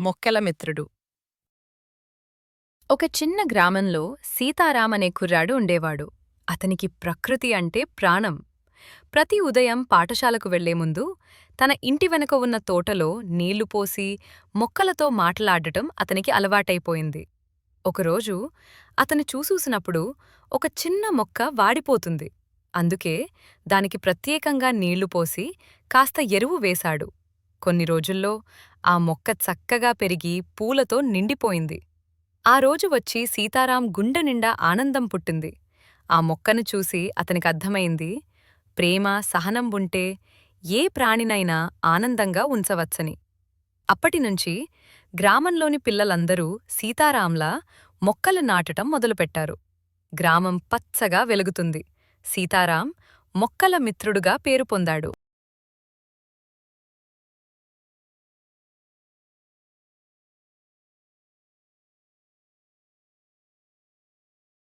మొక్కల మిత్రుడు. ఒక చిన్న గ్రామంలో సీతారామనే కుర్రాడు ఉండేవాడు. అతనికి ప్రకృతి అంటే ప్రాణం. ప్రతి ఉదయం పాఠశాలకు వెళ్ళే ముందు తన ఇంటి వెనక ఉన్న తోటలో నీళ్ళు పోసి మొక్కలతో మాట్లాడటం అతనికి అలవాటైపోయింది. ఒకరోజు అతను చూసూసినప్పుడు ఒక చిన్న మొక్క వాడిపోతుంది. అందుకే దానికి ప్రత్యేకంగా నీళ్ళు పోసి కాస్త ఎరువు వేశాడు. కొన్ని రోజుల్లో ఆ మొక్క చక్కగా పెరిగి పూలతో నిండిపోయింది. ఆ రోజు వచ్చి సీతారాం గుండె నిండా ఆనందం పుట్టింది. ఆ మొక్కను చూసి అతనికి అర్థమైంది ప్రేమ సహనం ఉంటే ఏ ప్రాణినైనా ఆనందంగా ఉంచవచ్చని. అప్పటినుంచి గ్రామంలోని పిల్లలందరూ సీతారాంలా మొక్కలు నాటటం మొదలుపెట్టారు. గ్రామం పచ్చగా వెలుగుతుంది. సీతారాం మొక్కల మిత్రుడుగా పేరు పొందాడు.